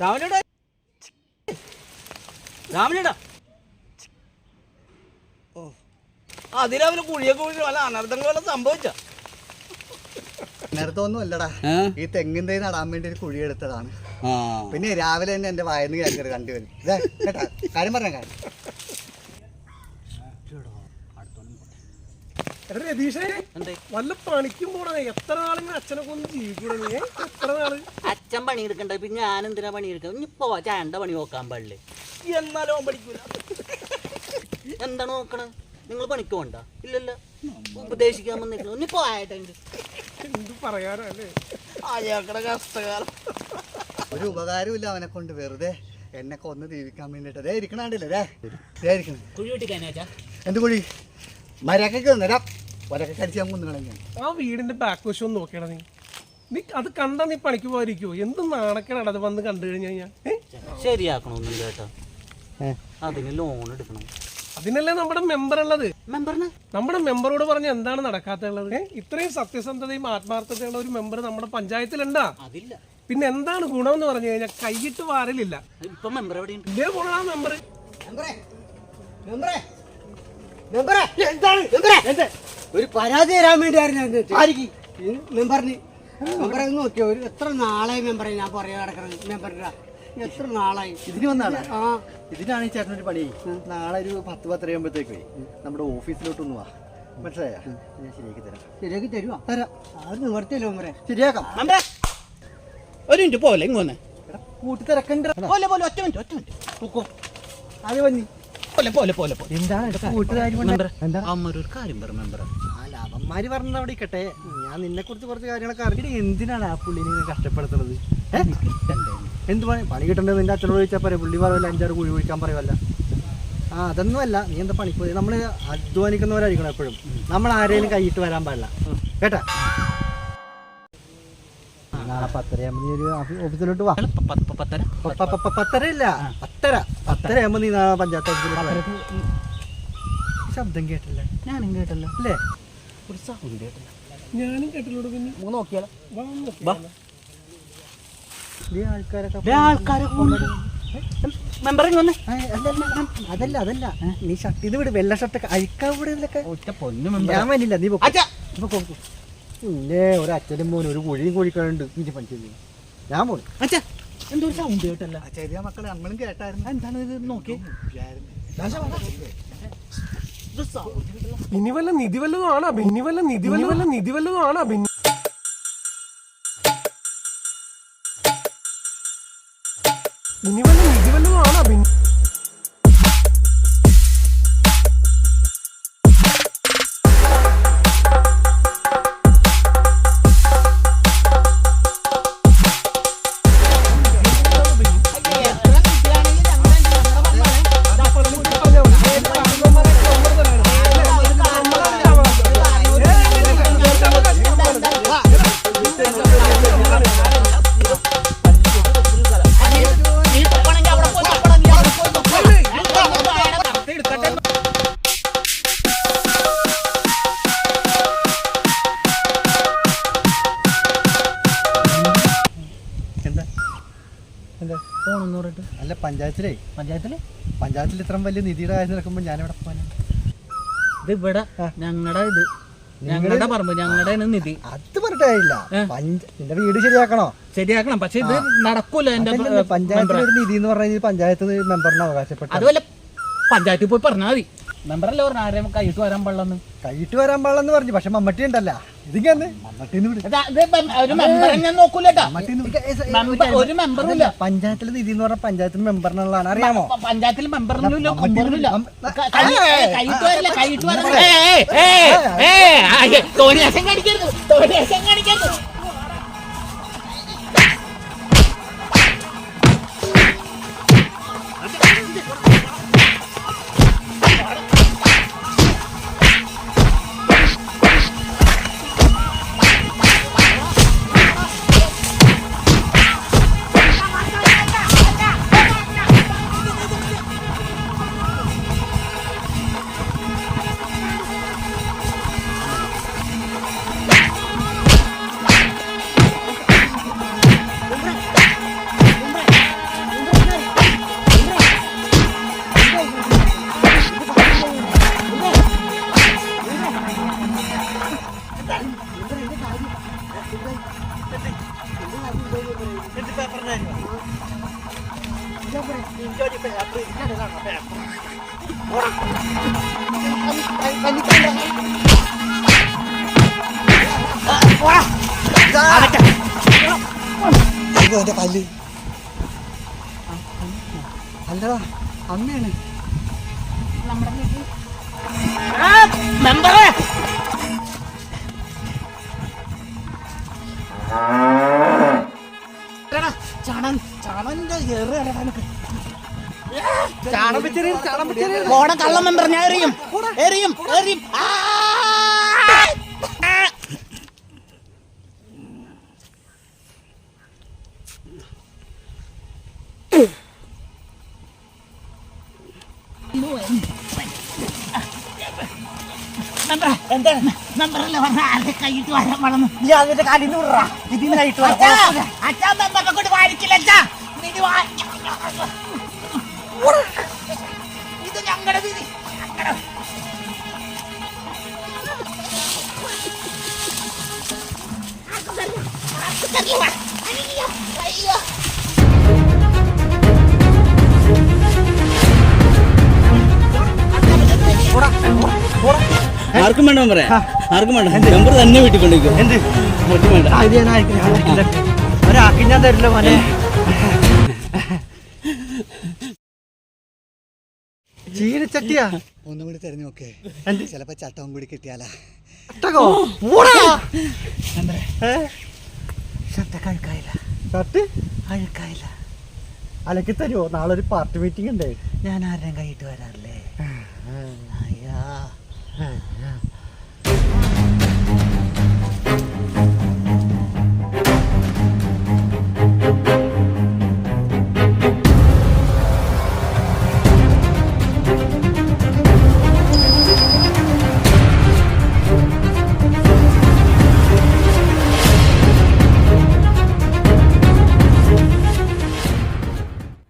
രാമനേടാ. രാമനേടാ. ഓ. അതിലവന് കുഴിയൊക്കെ വല്ല അനർത്ഥങ്ങളെല്ലാം സംഭവിച്ച? നേരത്തൊന്നും അല്ലടാ. ഈ തെങ്ങിൻ തൈ നടാൻ വേണ്ടി ഒരു കുഴി എടുത്തതാണ്. പിന്നെ രാവിലെ തന്നെ എന്റെ വായന്ന് കേൾക്കരുത് കണ്ടുവരും കേട്ടാ? കാര്യം പറഞ്ഞ കാര്യം. രതീഷേ വല്ല പണിക്കും പോണേ. എത്ര നാളിങ്ങനെ അച്ഛനെ കൊന്ന് ജീവിക്കൂടെ നീ എത്ര നാൾ? അച്ഛൻ പണിയെടുക്കണ്ട? പിന്നെ ഞാൻ എന്തിനാ പണിയെടുക്കാം ഇനിയിപ്പോ ചാണ്ട പണി നോക്കാൻ പാടില്ലേ? എന്നാലും അവൻ പഠിക്കൂല. എന്താണ് നോക്കണ? നിങ്ങൾ പണിക്ക് പോണ്ട. ഇല്ലല്ലോ. ഉപദേശിക്കാൻ വന്നിരിക്കണം ഇനിയിപ്പോ ആയിട്ടുണ്ട് എന്ത് പറയാനല്ലേ അയാക്കടെ കഷ്ടകാലം. ഒരു ഉപകാരമില്ല അവനെ കൊണ്ട് വെറുതെ. എന്നെ കൊന്ന് ജീവിക്കാൻ വേണ്ടിട്ട് ദേ ഇരിക്കണാണ്ടില്ലേ ദേ. ദേ ഇരിക്കണേ. കുഴി എന്ത് കുഴി? മരക്കൊക്കെ നിരാം ഞാൻ. ആ വീടിന്റെ ബാക്ക് വശം ഒന്ന് നോക്കിയടാ നീ. നീ അത് കണ്ടാ നീ പണിക്ക് പോയിരിക്കോ എന്ത് നാണക്കേടാ അത് വന്ന് കണ്ടു കഴിഞ്ഞു കഴിഞ്ഞാൽ ശരിയാക്കണമെന്നുണ്ട് കേട്ടോ. അതിന് ലോൺ എടുക്കണം. അതിനല്ലേ നമ്മുടെ മെമ്പർ ഉള്ളത്? മെമ്പറിന് നമ്മുടെ മെമ്പറോട് പറഞ്ഞ എന്താണ് നടക്കാത്തുള്ളത്? ഇത്രയും സത്യസന്ധതയും ആത്മാർത്ഥതയുള്ള ഒരു മെമ്പർ നമ്മുടെ പഞ്ചായത്തിലുണ്ടാ? അതില്ല. പിന്നെ എന്താണ് ഗുണം എന്ന് പറഞ്ഞു കഴിഞ്ഞാൽ കൈയിട്ട് വാരലില്ല. ഇപ്പൊ മെമ്പർ എവിടെയുണ്ട്? ഇതേ പോണ ആ മെമ്പർ ഒരു പരാതി തരാൻ വേണ്ടിയായിരുന്നു മെമ്പറിന്. മെമ്പറെ ഒന്ന് നോക്കിയോ? ഒരു എത്ര നാളായി മെമ്പറെ ഞാൻ പറയാ കിടക്കുന്നത് മെമ്പറിന്റെ എത്ര നാളായി? ഇതിന് വന്നാണ് ആ. ഇതിനാണ് ഈ ചേട്ടനൊരു പണി. നാളെ ഒരു പത്ത് പത്തരയാകുമ്പോഴത്തേക്ക് നമ്മുടെ ഓഫീസിലോട്ടൊന്ന് വാ. മനസ്സിലായ? ഞാൻ ശരിയാക്കി തരാം. ശരിയാക്കി തരുവാ? തരാം. അത് നിവർത്തിയല്ലോ മെമ്പറെ? ശരിയാക്കാം. ഒരു മിനിറ്റ് പോലെ ഇങ്ങോന്നെ എടാ, കൂട്ടി തിരക്കണ്ട പോലെ പോലെ ഒറ്റ മിനിറ്റ് ഒറ്റ മിനിറ്റ്. പൊക്കോ അത് വന്നി. പോലെ പോലെ പോലെ പോലെ. എന്താണ് എന്റെ കൂട്ടുകാരി മെമ്പർ എന്താ? അമ്മ ഒരു കാര്യം പറ മെമ്പർ അല്ല അവന്മാര് പറഞ്ഞത് അവിടെ ഇരിക്കട്ടെ. ഞാൻ നിന്നെ കുറിച്ച് കുറച്ച് കാര്യങ്ങളൊക്കെ അറിഞ്ഞിട്ട് എന്തിനാണ് ആ പുള്ളിനെ ഇങ്ങനെ കഷ്ടപ്പെടുത്തുന്നത്? എന്ത് പണി? പണി കിട്ടേണ്ടത് നിന്റെ അച്ഛനോട് ചോദിച്ചാൽ പറയാം. പുള്ളി പറയുമല്ല അഞ്ചാറ് കുഴി കുഴിക്കാൻ പറയുമല്ല. ആ അതൊന്നുമല്ല നീ എന്താ പണിക്ക് പോയി നമ്മൾ അധ്വാനിക്കുന്നവരായിരിക്കണം എപ്പോഴും. നമ്മൾ ആരെയും കൈയിട്ട് വരാൻ പാടില്ല. കേട്ടാ? നാളെ പത്തരയാകുമ്പോൾ നീ ഒരു ഓഫീസിലോട്ട് വാ. പത്തര? പത്തര ഇല്ല. പത്തര. പത്തര ആകുമ്പോൾ നീ നാളെ പഞ്ചായത്ത് ശബ്ദം കേട്ടില്ല. ഞാനും കേട്ടല്ലോ. അല്ലേ ഒരു സൗണ്ട് കേട്ടില്ല. ഞാനും കേട്ടില്ലോട് പിന്നെ. നോക്കിയാലോ? അതല്ല അതല്ല. നീ ഷർട്ട് ഇത് വിട് വെള്ള ഷർട്ട് അയക്കാൻ ഇവിടെ ഇതിലൊക്കെ മെമ്പർ ഞാൻ നീ. പിന്നെ ഒരു അച്ഛനും മോനും ഒരു കുഴിയും കോഴിക്കാനുണ്ട് ഞാൻ പോണു അച്ഛാ. എന്തോ ഒരു സൗണ്ട് കേട്ടല്ല ചെറിയ മക്കളെ നമ്മളും കേട്ടായിരുന്നു എന്താണ് ഇത് നോക്കി ഇനി വല്ല നിധി വല്ലതും ആണോ ഇനി വല്ല നിധി വല്ല വല്ല നിധി വല്ലതും ആണോ പിന്നെ ഇനി വല്ല നിധി വല്ലതും ആണോ പിന്നെ എന്താ? ഫോണെന്ന് പറഞ്ഞിട്ട്. അല്ല പഞ്ചായത്തിലേ. പഞ്ചായത്തിൽ? പഞ്ചായത്തിൽ ഇത്രയും വലിയ നിധിയുടെ കാര്യം നടക്കുമ്പോൾ ഞാനിവിടെ പോകാനാണ് ഇത് ഇവിടെ ഞങ്ങളുടെ ഇത്. ഞങ്ങളുടെ പറമ്പ് ഞങ്ങളുടെ നിധി. അത് പറഞ്ഞിട്ടില്ല നിന്റെ വീട് ശരിയാക്കണോ? ശരിയാക്കണം പക്ഷെ ഇത് നടക്കൂല എന്റെ അതല്ലല്ലോ, പഞ്ചായത്തിലെ നിധി എന്ന് പറഞ്ഞാൽ പഞ്ചായത്ത് മെമ്പറിന് അവകാശപ്പെട്ടു അതുപോലെ പഞ്ചായത്തിൽ പോയി പറഞ്ഞാൽ മതി. മെമ്പറല്ലേ പറഞ്ഞു? ആരെയും കൈയിട്ട് വരാൻ പാടില്ലെന്ന്. കൈയിട്ട് വരാൻ പാടില്ലെന്ന് പറഞ്ഞു. പക്ഷെ മമ്മട്ടി ഉണ്ടല്ല. ഇതിങ്ങനെ ഒരു പഞ്ചായത്തിലെ നിധി എന്ന് പറഞ്ഞ പഞ്ചായത്തിന് മെമ്പറിനുള്ളതാണ്. അറിയാമോ? പഞ്ചായത്തിൽ മെമ്പറിനുള്ള കൈയിട്ട് വരില്ല കൈയിട്ട് വരില്ല. ഇത് എന്റെ പല്ല് അല്ലടാ അമ്മയാണ് നമ്മുടെ മെമ്പറേ പോണ കള്ളം മെമ്പർ ഞാൻ എറിയും. എറിയും എറിയും. കഴിട്ട് അച്ഛാ അച്ഛാ കൊണ്ട് വാരിക്കില്ല അച്ഛാ? ഇത് വാ- ഇത് ഞങ്ങളുടെ വിധി. അയ്യോ ആർക്കും വേണ്ട മെമ്പറേ ആർക്കും വേണ്ട. മെമ്പർ തന്നെ വീട്ടിൽ കൊണ്ടുപോയിക്കോ എന്ത്? വേണ്ട. ഒരാക്കി ഞാൻ തരില്ല മോനെ. ചീനച്ചട്ടിയാ? ഒന്നും കൂടി തെരഞ്ഞു നോക്കേ. ചിലപ്പോ ചട്ടവും കൂടി കിട്ടിയാലാ. ഏ? ഷർട്ടൊക്കെ അഴുക്കായില്ല. ഷർട്ട് അഴുക്കായില്ല. അലക്കി തരുമോ നാളെ ഒരു പാർട്ടി മീറ്റിംഗ് ഉണ്ട്. ഞാൻ ആരുടെയും കൈയിട്ട് വരാറില്ലേ? അയ്യാ.